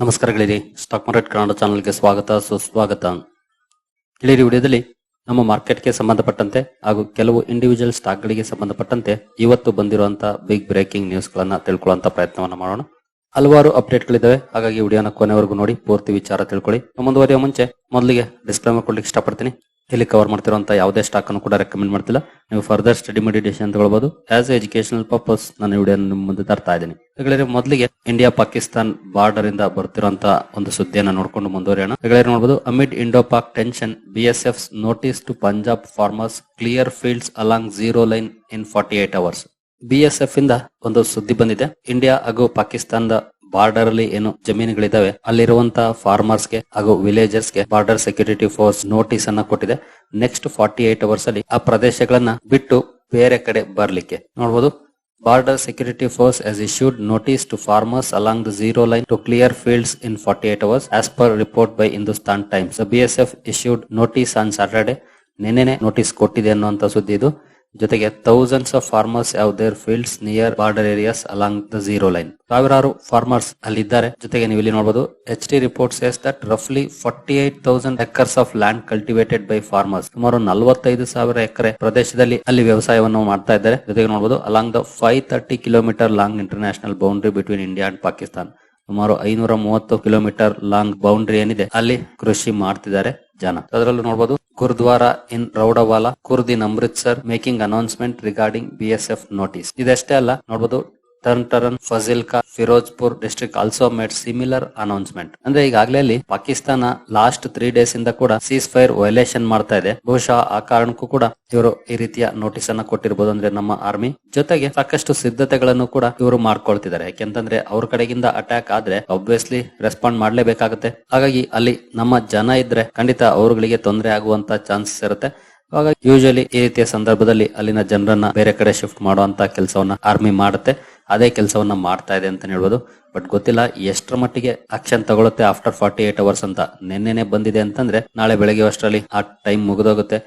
ನಮಸ್ಕಾರಗಳಿರಿ. Stock market Kannada ಚಾನಲ್ಗೆ ಸ್ವಾಗತ, ಸುಸ್ವಾಗತ. ಗೆಳೆಯರಿ ವಿಡಿಯೋದಲ್ಲಿ ನಮ್ಮ ಮಾರ್ಕೆಟ್ಗೆ ಸಂಬಂಧಪಟ್ಟಂತೆ ಹಾಗೂ ಕೆಲವು ಇಂಡಿವಿಜುವಲ್ ಸ್ಟಾಕ್ಗಳಿಗೆ ಸಂಬಂಧಪಟ್ಟಂತೆ ಇವತ್ತು ಬಂದಿರುವಂತಹ ಬಿಗ್ ಬ್ರೇಕಿಂಗ್ ನ್ಯೂಸ್ ಗಳನ್ನ ತಿಳ್ಕೊಳ್ಳುವಂತ ಪ್ರಯತ್ನವನ್ನು ಮಾಡೋಣ. ಹಲವಾರು ಅಪ್ಡೇಟ್ಗಳಿದ್ದಾವೆ ಹಾಗಾಗಿ ವಿಡಿಯೋನ ಕೊನೆವರೆಗೂ ನೋಡಿ, ಪೂರ್ತಿ ವಿಚಾರ ತಿಳ್ಕೊಳ್ಳಿ. ಮುಂದುವರಿಯುವ ಮುಂಚೆ ಮೊದಲಿಗೆ ಡಿಸ್ಕ್ಲೈಮರ್ ಕೊಡ್ಲಿಕ್ಕೆ ಇಷ್ಟಪಡ್ತೀನಿ. ಇಲ್ಲಿ ಕವರ್ ಮಾಡ್ತಿರುವಂತಹ ಯಾವುದೇ ಸ್ಟಾಕ್ ಅನ್ನು ಕೂಡ ರೆಕಮೆಂಡ್ ಮಾಡ್ತಿಲ್ಲ. ನೀವು ಫರ್ದರ್ ಸ್ಟಡಿ ಮೆಡಿಟೇಷನ್ ಅಂತ ತಗೊಳ್ಬಹುದು ಆಸ್ ಎಜುಕೇಶನಲ್ ಪರ್ಪಸ್ ನಾನು ವಿಡಿಯೋ ನಿಮ್ಮ ಮುಂದೆ ತರ್ತಾ ಇದ್ದೀನಿ. ಹಾಗಾದ್ರೆ ಮೊದಲಿಗೆ ಇಂಡಿಯಾ ಪಾಕಿಸ್ತಾನ್ ಬಾರ್ಡರ್ ಇಂದ ಬರ್ತಿರುವಂತಹ ಒಂದು ಸುದ್ದಿಯನ್ನ ನೋಡ್ಕೊಂಡು ಮುಂದುವರಿಯೋಣ. ಹಾಗಾದ್ರೆ ನೋಡಬಹುದು amid Indo Pak tension BSF notice to Punjab farmers clear fields along zero line in forty eight hours BSF ಇಂದ ಒಂದು ಸುದ್ದಿ ಬಂದಿದೆ. ಇಂಡಿಯಾ ಹಾಗೂ ಪಾಕಿಸ್ತಾನದ ಬಾರ್ಡರ್ ಅಲ್ಲಿ ಏನು ಜಮೀನುಗಳಿದಾವೆ ಅಲ್ಲಿರುವಂತಹ ಫಾರ್ಮರ್ಸ್ಗೆ ಹಾಗೂ ವಿಲೇಜರ್ಸ್ಗೆ ಬಾರ್ಡರ್ ಸೆಕ್ಯೂರಿಟಿ ಫೋರ್ಸ್ ನೋಟಿಸ್ ಅನ್ನ ಕೊಟ್ಟಿದೆ. ನೆಕ್ಸ್ಟ್ ಫಾರ್ಟಿ ಏಟ್ ಅವರ್ಸ್ ಅಲ್ಲಿ ಆ ಪ್ರದೇಶಗಳನ್ನ ಬಿಟ್ಟು ಬೇರೆ ಕಡೆ ಬರ್ಲಿಕ್ಕೆ. ನೋಡಬಹುದು border security force has issued notice to farmers along the zero line to clear fields in forty eight hours as per report by Hindustan Times B S F issued notice on Saturday ನಿನ್ನೆ notice ಕೊಟ್ಟಿದೆ ಅನ್ನುವಂತ ಸುದ್ದಿ ಇದು. ಜೊತೆಗೆ thousands of farmers have their fields near border areas along the zero line ಸಾವಿರಾರು farmers ಅಲ್ಲಿದ್ದಾರೆ. ಜೊತೆಗೆ ನೀವು ಇಲ್ಲಿ ನೋಡಬಹುದು H T report says that ರಫ್ಲಿ forty eight thousand acres of land cultivated by farmers ಸುಮಾರು ನಲವತ್ತೈದು ಸಾವಿರ ಎಕರೆ ಪ್ರದೇಶದಲ್ಲಿ ಅಲ್ಲಿ ವ್ಯವಸಾಯವನ್ನು ಮಾಡ್ತಾ ಇದ್ದಾರೆ. ಜೊತೆಗೆ ನೋಡಬಹುದು along the five thirty kilometre long international boundary between India and Pakistan ಸುಮಾರು ಐನೂರ ಮೂವತ್ತು ಕಿಲೋಮೀಟರ್ ಲಾಂಗ್ ಬೌಂಡ್ರಿ ಏನಿದೆ, ಅಲ್ಲಿ ಕೃಷಿ ಮಾಡ್ತಿದ್ದಾರೆ ಜನ. ಅದರಲ್ಲೂ ನೋಡಬಹುದು gurdwara in Raudawala Khurd in Amritsar making announcement regarding BSF notice ಇದಷ್ಟೇ ಅಲ್ಲ ನೋಡಬಹುದು Tarn Taran Fazilka, Ferozepur district also made similar announcement ಅಂದ್ರೆ ಈಗಾಗಲೇ ಅಲ್ಲಿ ಪಾಕಿಸ್ತಾನ ಲಾಸ್ಟ್ ತ್ರೀ ಡೇಸ್ ಇಂದ ಕೂಡ ಸೀಸ್ ಫೈರ್ ವೈಲೇಷನ್ ಮಾಡ್ತಾ ಇದೆ. ಬಹುಶಃ ಆ ಕಾರಣಕ್ಕೂ ಕೂಡ ಇವರು ಈ ರೀತಿಯ ನೋಟಿಸ್ ಅನ್ನ ಕೊಟ್ಟಿರಬಹುದು ಅಂದ್ರೆ ನಮ್ಮ ಆರ್ಮಿ ಜೊತೆಗೆ ಸಾಕಷ್ಟು ಸಿದ್ಧತೆಗಳನ್ನು ಕೂಡ ಇವರು ಮಾಡ್ಕೊಳ್ತಿದ್ದಾರೆ. ಯಾಕೆಂತಂದ್ರೆ ಅವ್ರ ಕಡೆಗಿಂದ ಅಟ್ಯಾಕ್ ಆದ್ರೆ ಆಬ್ವಿಯಸ್ಲಿ ರೆಸ್ಪಾಂಡ್ ಮಾಡಲೇಬೇಕಾಗುತ್ತೆ. ಹಾಗಾಗಿ ಅಲ್ಲಿ ನಮ್ಮ ಜನ ಇದ್ರೆ ಖಂಡಿತ ಅವರುಗಳಿಗೆ ತೊಂದರೆ ಆಗುವಂತ ಚಾನ್ಸಸ್ ಇರುತ್ತೆ. ಹಾಗಾಗಿ ಯೂಶಲಿ ಈ ರೀತಿಯ ಸಂದರ್ಭದಲ್ಲಿ ಅಲ್ಲಿನ ಜನರನ್ನ ಬೇರೆ ಕಡೆ ಶಿಫ್ಟ್ ಮಾಡುವಂತ ಕೆಲಸವನ್ನ ಆರ್ಮಿ ಮಾಡುತ್ತೆ. ಅದೇ ಕೆಲಸವನ್ನ ಮಾಡ್ತಾ ಇದೆ ಅಂತ ಹೇಳ್ಬೋದು. ಬಟ್ ಗೊತ್ತಿಲ್ಲ, ಎಷ್ಟರ ಮಟ್ಟಿಗೆ ಆಕ್ಷನ್ ತಗೊಳುತ್ತೆ ಆಫ್ಟರ್ ಫಾರ್ಟಿ ಏಟ್ ಅವರ್ಸ್ ಅಂತ ನಿನ್ನೆನೆ ಬಂದಿದೆ ಅಂತಂದ್ರೆ, ನಾಳೆ ಬೆಳಗ್ಗೆ ಅಷ್ಟರಲ್ಲಿ ಆ ಟೈಮ್ ಮುಗಿದೋಗುತ್ತೆ.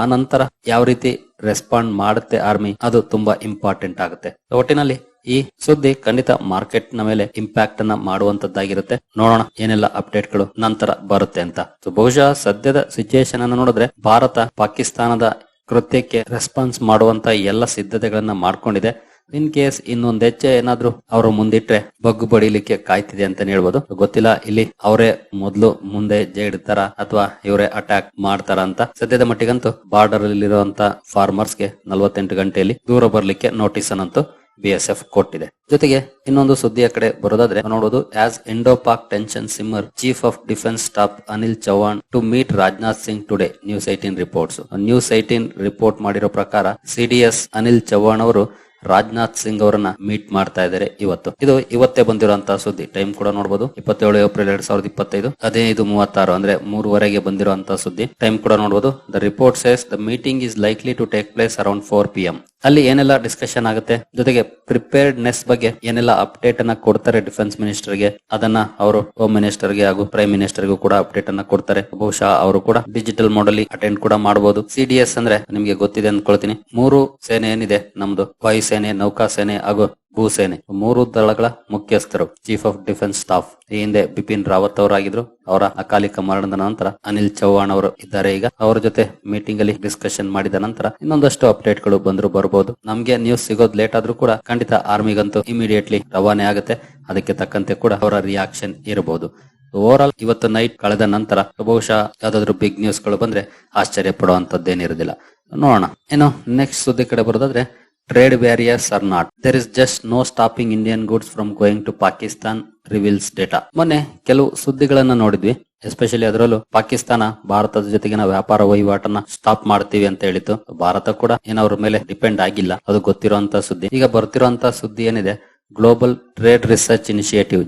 ಆ ನಂತರ ಯಾವ ರೀತಿ ರೆಸ್ಪಾಂಡ್ ಮಾಡುತ್ತೆ ಆರ್ಮಿ ಅದು ತುಂಬಾ ಇಂಪಾರ್ಟೆಂಟ್ ಆಗುತ್ತೆ. ಒಟ್ಟಿನಲ್ಲಿ ಈ ಸುದ್ದಿ ಖಂಡಿತ ಮಾರ್ಕೆಟ್ನ ಮೇಲೆ ಇಂಪ್ಯಾಕ್ಟ್ ಅನ್ನ ಮಾಡುವಂತದ್ದಾಗಿರುತ್ತೆ. ನೋಡೋಣ ಏನೆಲ್ಲ ಅಪ್ಡೇಟ್ಗಳು ನಂತರ ಬರುತ್ತೆ ಅಂತ. ಬಹುಶಃ ಸದ್ಯದ ಸಿಚುಯೇಷನ್ ಅನ್ನು ನೋಡಿದ್ರೆ ಭಾರತ, ಪಾಕಿಸ್ತಾನದ ಕೃತ್ಯಕ್ಕೆ ರೆಸ್ಪಾನ್ಸ್ ಮಾಡುವಂತ ಎಲ್ಲ ಸಿದ್ಧತೆಗಳನ್ನ ಮಾಡ್ಕೊಂಡಿದೆ. ಇನ್ ಕೇಸ್ ಇನ್ನೊಂದ್ ಹೆಜ್ಜೆ ಏನಾದ್ರೂ ಅವರು ಮುಂದಿಟ್ರೆ ಬಗ್ಗು ಬಡಿಲಿಕ್ಕೆ ಕಾಯ್ತಿದೆ ಅಂತ ಹೇಳ್ಬೋದು. ಗೊತ್ತಿಲ್ಲ, ಇಲ್ಲಿ ಅವರೇ ಮೊದಲು ಮುಂದೆ ಹೆಜ್ಜೆ ಇಡ್ತಾರ ಅಥವಾ ಇವರೇ ಅಟ್ಯಾಕ್ ಮಾಡ್ತಾರ ಅಂತ. ಸದ್ಯದ ಮಟ್ಟಿಗಂತೂ ಬಾರ್ಡರ್ ಅಲ್ಲಿರುವಂತ ಫಾರ್ಮರ್ಸ್ಗೆ ನಲವತ್ತೆಂಟು ಗಂಟೆಯಲ್ಲಿ ದೂರ ಬರ್ಲಿಕ್ಕೆ ನೋಟಿಸ್ ಅನ್ನಂತೂ ಬಿಎಸ್ಎಫ್ ಕೊಟ್ಟಿದೆ. ಜೊತೆಗೆ ಇನ್ನೊಂದು ಸುದ್ದಿಯ ಕಡೆ ಬರೋದಾದ್ರೆ ನೋಡೋದು as Indo Pak tension simmer chief of defence staff Anil Chauhan to meet Rajnath Singh today News eighteen reports News eighteen report ಮಾಡಿರೋ ಪ್ರಕಾರ ಸಿಡಿಎಸ್ ಅನಿಲ್ ಚೌಹಾಣ್ ಅವರು ರಾಜನಾಥ್ ಸಿಂಗ್ ಅವರನ್ನ ಮೀಟ್ ಮಾಡ್ತಾ ಇದ್ದಾರೆ ಇವತ್ತು. ಇದು ಇವತ್ತೇ ಬಂದಿರುವಂತಹ ಸುದ್ದಿ. ಟೈಮ್ ಕೂಡ ನೋಡಬಹುದು ಇಪ್ಪತ್ತೇಳು ಏಪ್ರಿಲ್ ಎರಡ್ ಸಾವಿರದ ಇಪ್ಪತ್ತೈದು, ಹದಿನೈದು ಮೂವತ್ತಾರು, ಅಂದ್ರೆ ಮೂರುವರೆಗೆ ಬಂದಿರುವಂತಹ ಸುದ್ದಿ. ಟೈಮ್ ಕೂಡ ನೋಡಬಹುದು the report says the meeting is likely to take place around four P M ಅಲ್ಲಿ ಏನೆಲ್ಲ ಡಿಸ್ಕಷನ್ ಆಗುತ್ತೆ? ಜೊತೆಗೆ ಪ್ರಿಪೇರ್ಡ್ನೆಸ್ ಬಗ್ಗೆ ಏನೆಲ್ಲ ಅಪ್ಡೇಟ್ ಅನ್ನ ಕೊಡ್ತಾರೆ ಡಿಫೆನ್ಸ್ ಮಿನಿಸ್ಟರ್ಗೆ? ಅದನ್ನ ಅವರು ಹೋಮ್ ಮಿನಿಸ್ಟರ್ಗೆ ಹಾಗೂ ಪ್ರೈಮ್ ಮಿನಿಸ್ಟರ್ ಗೂ ಕೂಡ ಅಪ್ಡೇಟ್ ಅನ್ನ ಕೊಡ್ತಾರೆ. ಬಹುಶಃ ಅವರು ಕೂಡ ಡಿಜಿಟಲ್ ಮೋಡ್ ಅಲ್ಲಿ ಅಟೆಂಡ್ ಕೂಡ ಮಾಡಬಹುದು ಸಿಡಿಎಸ್ ಅಂದ್ರೆ ನಿಮ್ಗೆ ಗೊತ್ತಿದೆ ಅಂದ್ಕೊಳ್ತೀನಿ. ಮೂರು ಸೇನೆ ಏನಿದೆ? ನಮ್ದು ವಾಯುಸೇನೆ ನೌಕಾಸೇನೆ ಹಾಗೂ ಭೂಸೇನೆ ಮೂರು ದಳಗಳ ಮುಖ್ಯಸ್ಥರು ಚೀಫ್ ಆಫ್ ಡಿಫೆನ್ಸ್ ಸ್ಟಾಫ್ ಈ ಹಿಂದೆ ಬಿಪಿನ್ ರಾವತ್ ಅವರಾಗಿದ್ರು. ಅವರ ಅಕಾಲಿಕ ಮರಣದ ನಂತರ ಅನಿಲ್ ಚೌಹಾಣ್ ಅವರು ಇದ್ದಾರೆ. ಈಗ ಅವರ ಜೊತೆ ಮೀಟಿಂಗ್ ಅಲ್ಲಿ ಡಿಸ್ಕಷನ್ ಮಾಡಿದ ನಂತರ ಇನ್ನೊಂದಷ್ಟು ಅಪ್ಡೇಟ್ಗಳು ಬಂದ್ರು ಬರಬಹುದು ನಮ್ಗೆ ನ್ಯೂಸ್ ಸಿಗೋದು ಲೇಟ್ ಆದ್ರೂ ಕೂಡ ಖಂಡಿತ ಆರ್ಮಿಗಂತೂ ಇಮಿಡಿಯೇಟ್ಲಿ ರವಾನೆ ಆಗುತ್ತೆ. ಅದಕ್ಕೆ ತಕ್ಕಂತೆ ಕೂಡ ಅವರ ರಿಯಾಕ್ಷನ್ ಇರಬಹುದು ಓವರ್ ಆಲ್ ಇವತ್ತು ನೈಟ್ ಕಳೆದ ನಂತರ ಬಹುಶಃ ಯಾವ್ದಾದ್ರು ಬಿಗ್ ನ್ಯೂಸ್ಗಳು ಬಂದ್ರೆ ಆಶ್ಚರ್ಯ ಪಡುವಂತದ್ದೇನಿರೋದಿಲ್ಲ ನೋಡೋಣ. ಇನ್ನು ನೆಕ್ಸ್ಟ್ ಸುದ್ದಿ ಕಡೆ ಬರೋದಾದ್ರೆ trade barriers are not there is just no stopping Indian goods from going to Pakistan reveals data ಮೊನ್ನೆ ಕೆಲವು ಸುದ್ದಿಗಳನ್ನ ನೋಡಿದ್ವಿ. ಎಸ್ಪೆಷಲಿ ಅದರಲ್ಲೂ ಪಾಕಿಸ್ತಾನ, ಭಾರತದ ಜೊತೆಗಿನ ವ್ಯಾಪಾರ ವಹಿವಾಟನ್ನ ಸ್ಟಾಪ್ ಮಾಡ್ತೀವಿ ಅಂತ ಹೇಳಿತ್ತು. ಭಾರತ ಕೂಡ ಏನವ್ರ ಮೇಲೆ ಡಿಪೆಂಡ್ ಆಗಿಲ್ಲ. ಅದು ಗೊತ್ತಿರುವಂತ ಸುದ್ದಿ. ಈಗ ಬರ್ತಿರುವಂತ ಸುದ್ದಿ ಏನಿದೆ? Global trade research initiative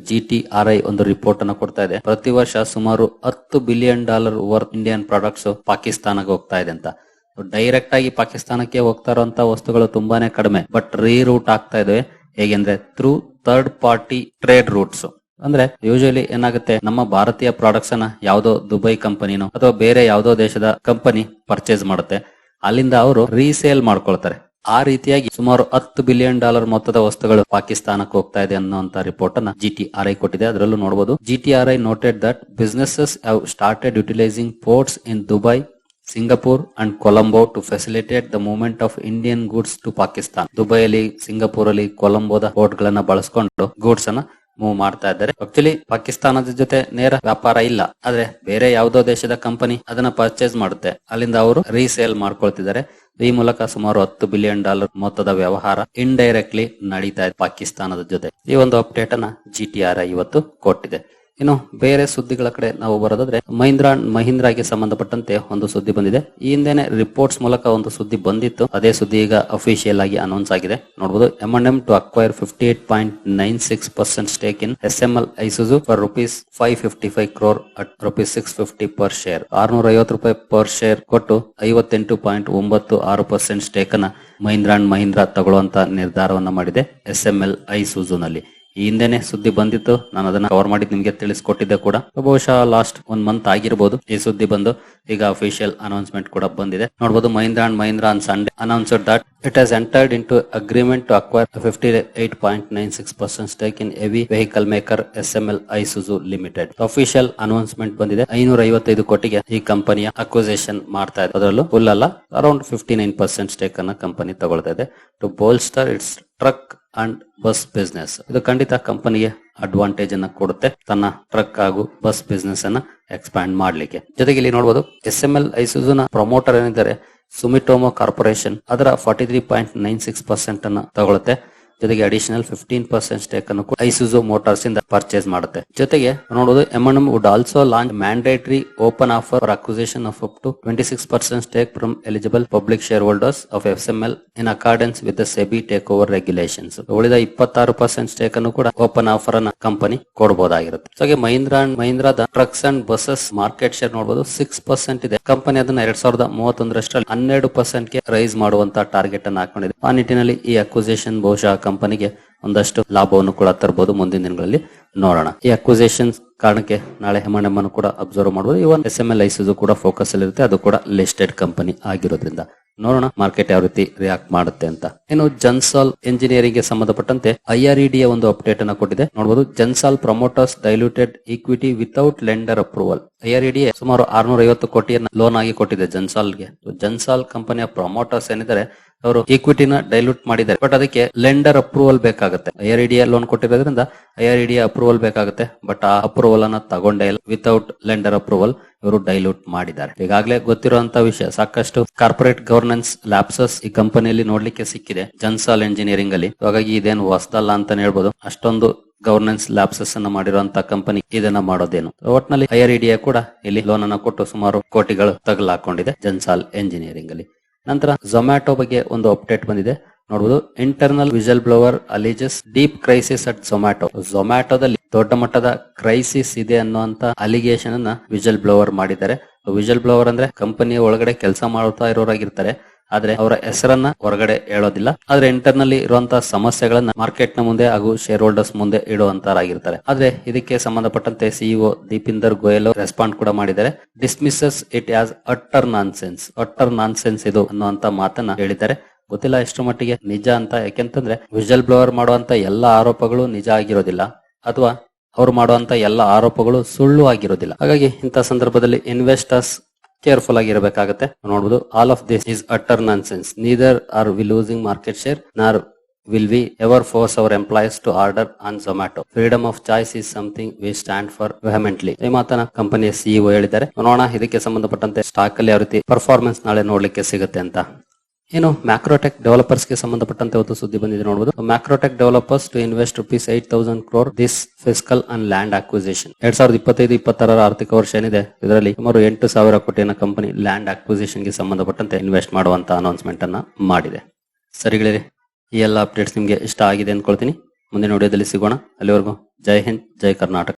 I ಒಂದು ರಿಪೋರ್ಟ್ ಅನ್ನು ಕೊಡ್ತಾ ಇದೆ. ಪ್ರತಿ ವರ್ಷ ಸುಮಾರು ಹತ್ತು billion dollar worth Indian products ಪಾಕಿಸ್ತಾನಕ್ಕೆ ಹೋಗ್ತಾ ಇದೆ ಅಂತ. ಡೈರೆಕ್ಟ್ ಆಗಿ ಪಾಕಿಸ್ತಾನಕ್ಕೆ ಹೋಗ್ತಾ ಇರುವಂತ ವಸ್ತುಗಳು ತುಂಬಾನೇ ಕಡಿಮೆ. ಬಟ್ ರೀ ರೂಟ್ ಆಗ್ತಾ ಇದೆ ಹೇಗೆಂದ್ರೆ through third party trade routes ಅಂದ್ರೆ ಯೂಶಲಿ ಏನಾಗುತ್ತೆ, ನಮ್ಮ ಭಾರತೀಯ ಪ್ರಾಡಕ್ಟ್ಸ್ ಅನ್ನ ಯಾವ್ದೋ ದುಬೈ ಕಂಪನಿನೋ, ಅಥವಾ ಬೇರೆ ಯಾವ್ದೋ ದೇಶದ ಕಂಪನಿ ಪರ್ಚೇಸ್ ಮಾಡುತ್ತೆ. ಅಲ್ಲಿಂದ ಅವರು ರೀಸೇಲ್ ಮಾಡ್ಕೊಳ್ತಾರೆ. ಆ ರೀತಿಯಾಗಿ ಸುಮಾರು ಹತ್ತು ಬಿಲಿಯನ್ ಡಾಲರ್ ಮೊತ್ತದ ವಸ್ತುಗಳು ಪಾಕಿಸ್ತಾನಕ್ಕೆ ಹೋಗ್ತಾ ಇದೆ ಅನ್ನುವಂತ ರಿಪೋರ್ಟ್ ಅನ್ನ ಟಿ ಆರ್ ಐ ಕೊಟ್ಟಿದೆ. ಅದರಲ್ಲೂ ನೋಡಬಹುದು T R I noted that businesses have started utilising ports in Dubai Singapore and Colombo to facilitate the movement of Indian goods to Pakistan. ದುಬೈಯಲ್ಲಿ Singapore ಅಲ್ಲಿ ಕೊಲಂಬೋದ ಪೋರ್ಟ್ ಗಳನ್ನ ಬಳಸ್ಕೊಂಡು ಗೂಡ್ಸ್ ಅನ್ನ move ಮಾಡ್ತಾ ಇದ್ದಾರೆ. ಆಕ್ಚುಲಿ ಪಾಕಿಸ್ತಾನದ ಜೊತೆ ನೇರ ವ್ಯಾಪಾರ ಇಲ್ಲ. ಆದ್ರೆ ಬೇರೆ ಯಾವುದೋ ದೇಶದ ಕಂಪನಿ ಅದನ್ನ ಪರ್ಚೇಸ್ ಮಾಡುತ್ತೆ. ಅಲ್ಲಿಂದ ಅವರು ರೀಸೇಲ್ ಮಾಡ್ಕೊಳ್ತಿದ್ದಾರೆ. ಈ ಮೂಲಕ ಸುಮಾರು ಹತ್ತು ಬಿಲಿಯನ್ ಡಾಲರ್ ಮೊತ್ತದ ವ್ಯವಹಾರ ಇಂಡೈರೆಕ್ಟ್ಲಿ ನಡೀತಾ ಇದೆ ಪಾಕಿಸ್ತಾನದ ಜೊತೆ. ಈ ಒಂದು ಅಪ್ಡೇಟ್ ಅನ್ನ ಜಿ ಟಿ ಆರ್ ಇವತ್ತು ಕೊಟ್ಟಿದೆ. ಇನ್ನು ಬೇರೆ ಸುದ್ದಿಗಳ ಕಡೆ ನಾವು ಬರೋದಾದ್ರೆ ಮಹೀಂದ್ರ ಅಂಡ್ ಮಹೀಂದ್ರಾಗೆ ಸಂಬಂಧಪಟ್ಟಂತೆ ಒಂದು ಸುದ್ದಿ ಬಂದಿದೆ. ಈ ಹಿಂದೆನೆ ರಿಪೋರ್ಟ್ಸ್ ಮೂಲಕ ಒಂದು ಸುದ್ದಿ ಬಂದಿತ್ತು. ಅದೇ ಸುದ್ದಿ ಈಗ ಅಫಿಷಿಯಲ್ ಆಗಿ ಅನೌನ್ಸ್ ಆಗಿದೆ. ನೋಡಬಹುದು M and M to acquire fifty eight point nine six percent stake in S M L Isuzu for rupees five fifty five crore at rupees six fifty per share ಆರ್ನೂರ ಐವತ್ತು ರೂಪಾಯಿ per share ಕೊಟ್ಟು ಐವತ್ತೆಂಟು point ಒಂಬತ್ತು ಆರು percent stake ಅನ್ನ Mahindra and Mahindra ತಗೊಳ್ಳುವಂತ ನಿರ್ಧಾರವನ್ನ ಮಾಡಿದೆ ಎಸ್ ಎಂ ಎಲ್ ಐಸುಜುನಲ್ಲಿ ಈ ಹಿಂದೆನೆ ಸುದ್ದಿ ಬಂದಿತ್ತು. ನಾನು ಅದನ್ನ ಕವರ್ ಮಾಡಿ ನಿಮ್ಗೆ ತಿಳಿಸ್ಕೊಟ್ಟಿದ್ದೆ ಕೂಡ. ಬಹುಶಃ ಲಾಸ್ಟ್ ಒನ್ ಮಂತ್ ಆಗಿರ್ಬೋದು ಈ ಸುದ್ದಿ ಬಂದು. ಈಗ ಅಫಿಷಿಯಲ್ ಅನೌನ್ಸ್ಮೆಂಟ್ ಕೂಡ ಬಂದಿದೆ. ನೋಡಬಹುದು Mahindra and Mahindra on Sunday announced that it has entered into agreement to acquire fifty eight point nine six percent stake in heavy vehicle maker S M L Isuzu limited official announcement ಬಂದಿದೆ. ಐನೂರ ಐವತ್ತೈದು ಕೋಟಿಗೆ ಈ ಕಂಪನಿಯ acquisition ಮಾಡ್ತಾ ಇದೆ. ಅದರಲ್ಲೂ full ಅಲ್ಲ around fifty nine percent stake ಅನ್ನ ಕಂಪನಿ ತಗೊಳ್ತಾ ಇದೆ. To bolster its truck and bus business. ಇದು ಖಂಡಿತ ಕಂಪನಿಗೆ ಅಡ್ವಾಂಟೇಜ್ ಅನ್ನ ಕೊಡುತ್ತೆ. ತನ್ನ ಟ್ರಕ್ ಹಾಗೂ ಬಸ್ ಬಿಸ್ನೆಸ್ ಅನ್ನ ಎಕ್ಸ್ಪ್ಯಾಂಡ್ ಮಾಡ್ಲಿಕ್ಕೆ. ಜೊತೆಗೆ ಇಲ್ಲಿ ನೋಡಬಹುದು ಎಸ್ ಎಂ ಎಲ್ ಐಸುಜುನ ಪ್ರಮೋಟರ್ ಏನಿದ್ದಾರೆ ಸುಮಿಟೋಮೋ ಕಾರ್ಪೊರೇಷನ್ ಅದರ forty three point nine six percent ಅನ್ನ ತಗೊಳುತ್ತೆ. ಜೊತೆಗೆ ಅಡಿಷನಲ್ ಫಿಫ್ಟೀನ್ ಪರ್ಸೆಂಟ್ ಸ್ಟೇಕ್ ಅನ್ನು ಐಸುಜು ಮೋಟಾರ್ಸ್ ಇಂದ ಪರ್ಚೇಸ್ ಮಾಡುತ್ತೆ. ಜೊತೆಗೆ ನೋಡೋದು M M would also launch mandatory open offer for acquisition of up to twenty six percent stake from eligible public shareholders of F M L in accordance with SEBI takeover regulations ಉಳಿದ ಇಪ್ಪತ್ತಾರು percent stake ಅನ್ನು ಕೂಡ open offer ಅನ್ನ company ಕೊಡಬಹುದಾಗಿರುತ್ತೆ ಹಾಗೆ Mahindra and ಮಹೀಂದ್ರಾದ trucks and buses market share ನೋಡಬಹುದು six percent ಇದೆ. Company ಅದನ್ನ ಎರಡ್ ಸಾವಿರದ ಮೂವತ್ತೊಂದರಷ್ಟರಲ್ಲಿ ಹನ್ನೆರಡು ಪರ್ಸೆಂಟ್ಗೆ ರೈಸ್ ಮಾಡುವಂತ ಟಾರ್ಗೆಟ್ ಅನ್ನು ಹಾಕೊಂಡಿದೆ. ಆ ನಿಟ್ಟಿನಲ್ಲಿ ಈ ಅಕ್ವಿಸೇಷನ್ ಬಹುಶಃ ಕಂಪನಿಗೆ ಒಂದಷ್ಟು ಲಾಭವನ್ನು ಕೂಡ ತರಬಹುದು ಮುಂದಿನ ದಿನಗಳಲ್ಲಿ. ನೋಡೋಣ. ಈ ಅಕ್ವಿಸೇಷನ್ ಕಾರಣಕ್ಕೆ ನಾಳೆ ಹೆಮಣೆಮ್ಮನ್ನು ಕೂಡ ಅಬ್ಸರ್ವ್ ಮಾಡಬಹುದು ಇವನ್ ಎಸ್ ಎಂ ಎಲ್ ಕೂಡ ಫೋಕಸ್ ಅಲ್ಲಿ ಇರುತ್ತೆ. ಅದು ಕೂಡ ಲಿಸ್ಟೆಡ್ ಕಂಪನಿ ಆಗಿರೋದ್ರಿಂದ. ನೋಡೋಣ ಮಾರ್ಕೆಟ್ ಯಾವ ರೀತಿ ರಿಯಾಕ್ಟ್ ಮಾಡುತ್ತೆ ಅಂತ. ಇನ್ನು ಜನ್ಸಾಲ್ ಇಂಜಿನಿಯರಿಂಗ್ಗೆ ಸಂಬಂಧಪಟ್ಟಂತೆ ಐಆರ್ಇಡಿ ಒಂದು ಅಪ್ಡೇಟ್ ಅನ್ನ ಕೊಟ್ಟಿದೆ. ನೋಡಬಹುದು Gensol promoters diluted equity without lender approval IREDA ಸುಮಾರು ಆರ್ನೂರ ಐವತ್ತು ಕೋಟಿಯನ್ನ ಲೋನ್ ಆಗಿ ಕೊಟ್ಟಿದೆ ಜನ್ಸಾಲ್ಗೆ ಜನ್ಸಾಲ್ ಕಂಪನಿಯ ಪ್ರಮೋಟರ್ಸ್ ಏನಿದ್ದಾರೆ ಅವರು ಈಕ್ವಿಟಿನ ಡೈಲ್ಯೂಟ್ ಮಾಡಿದ್ದಾರೆ. ಬಟ್ ಅದಕ್ಕೆ ಲೆಂಡರ್ ಅಪ್ರೂವಲ್ ಬೇಕಾಗುತ್ತೆ. ಐಆರ್ಇಡಿ ಲೋನ್ ಕೊಟ್ಟಿರೋದ್ರಿಂದ ಐಆರ್ಇಡಿ ಅಪ್ರೂವಲ್ ಬೇಕಾಗುತ್ತೆ. ಬಟ್ ಆ ಅಪ್ರೂವಲ್ ಅನ್ನ ತಗೊಂಡೇ ಇಲ್ಲ. ವಿತೌಟ್ ಲೆಂಡರ್ ಅಪ್ರೂವಲ್ ಇವರು ಡೈಲ್ಯೂಟ್ ಮಾಡಿದ್ದಾರೆ. ಈಗಾಗಲೇ ಗೊತ್ತಿರುವಂತ ವಿಷಯ, ಸಾಕಷ್ಟು ಕಾರ್ಪೊರೇಟ್ ಗವರ್ನೆನ್ಸ್ ಲ್ಯಾಪ್ಸಸ್ ಈ ಕಂಪನಿಯಲ್ಲಿ ನೋಡ್ಲಿಕ್ಕೆ ಸಿಕ್ಕಿದೆ. ಜನ್ಸಾಲ್ ಎಂಜಿನಿಯರಿಂಗ್ ಅಲ್ಲಿ. ಹಾಗಾಗಿ ಇದೇನು ಹೊಸದಲ್ಲ ಅಂತಾನೆ ಹೇಳ್ಬೋದು. ಅಷ್ಟೊಂದು ಗವರ್ನೆನ್ಸ್ ಲ್ಯಾಪ್ಸಸ್ ಅನ್ನ ಮಾಡಿರುವಂತಹ ಕಂಪನಿ ಇದನ್ನ ಮಾಡೋದೇನು. ಒಟ್ನಲ್ಲಿ ಐಆರ್ ಇಡಿಯ ಕೂಡ ಇಲ್ಲಿ ಲೋನ್ ಅನ್ನ ಕೊಟ್ಟು ಸುಮಾರು ಕೋಟಿಗಳು ತಗಲಾಕೊಂಡಿದೆ ಜನ್ಸಾಲ್ ಇಂಜಿನಿಯರಿಂಗ್ ಅಲ್ಲಿ. ನಂತರ ಝೊಮ್ಯಾಟೊ ಬಗ್ಗೆ ಒಂದು ಅಪ್ಡೇಟ್ ಬಂದಿದೆ. ನೋಡಬಹುದು internal whistleblower alleges deep crisis at Zomato ಝೊಮ್ಯಾಟೊದಲ್ಲಿ ದೊಡ್ಡ ಮಟ್ಟದ ಕ್ರೈಸಿಸ್ ಇದೆ ಅನ್ನುವಂತ ಅಲಿಗೇಷನ್ ಅನ್ನ ವಿಜಲ್ ಬ್ಲೋವರ್ ಮಾಡಿದ್ದಾರೆ. ವಿಜಲ್ ಬ್ಲೋವರ್ ಅಂದ್ರೆ ಕಂಪನಿಯ ಒಳಗಡೆ ಕೆಲಸ ಮಾಡುತ್ತಾ ಇರೋರಾಗಿರ್ತಾರೆ. ಆದ್ರೆ ಅವರ ಹೆಸರನ್ನ ಹೊರಗಡೆ ಹೇಳೋದಿಲ್ಲ. ಆದ್ರೆ ಇಂಟರ್ನಲ್ಲಿ ಇರುವಂತಹ ಸಮಸ್ಯೆಗಳನ್ನ ಮಾರ್ಕೆಟ್ನ ಮುಂದೆ ಹಾಗೂ ಶೇರ್ ಹೋಲ್ಡರ್ಸ್ ಮುಂದೆ ಇಡುವಂತರಾಗಿರ್ತಾರೆ. ಆದ್ರೆ ಇದಕ್ಕೆ ಸಂಬಂಧಪಟ್ಟಂತೆ ಸಿಇಒ ದೀಪಿಂದರ್ ಗೋಯಲ್ ರೆಸ್ಪಾಂಡ್ ಕೂಡ ಮಾಡಿದ್ದಾರೆ. Dismisses it as utter nonsense utter nonsense ಇದು ಅನ್ನುವಂತ ಮಾತನ್ನ ಹೇಳಿದ್ದಾರೆ. ಗೊತ್ತಿಲ್ಲ ಎಷ್ಟು ಮಟ್ಟಿಗೆ ನಿಜ ಅಂತ. ಯಾಕೆಂತಂದ್ರೆ ವಿಜಲ್ ಬ್ಲೋವರ್ ಮಾಡುವಂತ ಎಲ್ಲ ಆರೋಪಗಳು ನಿಜ ಆಗಿರೋದಿಲ್ಲ. ಅಥವಾ ಅವ್ರು ಮಾಡುವಂತ ಎಲ್ಲ ಆರೋಪಗಳು ಸುಳ್ಳು ಆಗಿರೋದಿಲ್ಲ. ಹಾಗಾಗಿ ಇಂತ ಸಂದರ್ಭದಲ್ಲಿ ಇನ್ವೆಸ್ಟರ್ಸ್ ಕೇರ್ಫುಲ್ ಆಗಿರಬೇಕಾಗುತ್ತೆ ನೋಡಬಹುದು all of this is utter nonsense neither are we losing market share nor will we ever force our employees to order on Zomato freedom of choice is something we stand for vehemently ಈ ಮಾತನ ಕಂಪನಿಯ CEO ಹೇಳಿದ್ದಾರೆ. ನೋಡೋಣ, ಇದಕ್ಕೆ ಸಂಬಂಧಪಟ್ಟಂತೆ stock ಅಲ್ಲಿ ಯಾವ ರೀತಿ ಪರ್ಫಾರ್ಮೆನ್ಸ್ ನಾಳೆ ನೋಡ್ಲಿಕ್ಕೆ ಸಿಗುತ್ತೆ ಅಂತ. ಏನು ಮ್ಯಾಕ್ರೋಟೆಕ್ ಡೆವಲಪರ್ಸ್ಗೆ ಸಂಬಂಧಪಟ್ಟಂತೆ ಒಂದು ಸುದ್ದಿ ಬಂದಿದೆ ನೋಡಬಹುದು Macrotech Developers to invest rupees eight thousand crore this fiscal and land acquisition ಎರಡ್ ಸಾವಿರದ ಇಪ್ಪತ್ತೈದು, ಇಪ್ಪತ್ತಾರರ ಆರ್ಥಿಕ ವರ್ಷ ಏನಿದೆ? ಇದರಲ್ಲಿ ಸುಮಾರು ಎಂಟು ಸಾವಿರ ಕೋಟಿಯನ್ನ ಕಂಪನಿ ಲ್ಯಾಂಡ್ ಅಕ್ವಿಸೇಷನ್ಗೆ ಸಂಬಂಧಪಟ್ಟಂತೆ ಇನ್ವೆಸ್ಟ್ ಮಾಡುವಂತ ಅನೌನ್ಸ್ಮೆಂಟ್ ಅನ್ನ ಮಾಡಿದೆ. ಸರಿಗಳಿರಿ ಈ ಎಲ್ಲ ಅಪ್ಡೇಟ್ಸ್ ನಿಮ್ಗೆ ಇಷ್ಟ ಆಗಿದೆ ಅಂದ್ಕೊಳ್ತೀನಿ ಮುಂದಿನ ವಿಡಿಯೋದಲ್ಲಿ ಸಿಗೋಣ. ಅಲ್ಲಿವರೆಗೂ ಜೈ ಹಿಂದ್, ಜೈ ಕರ್ನಾಟಕ.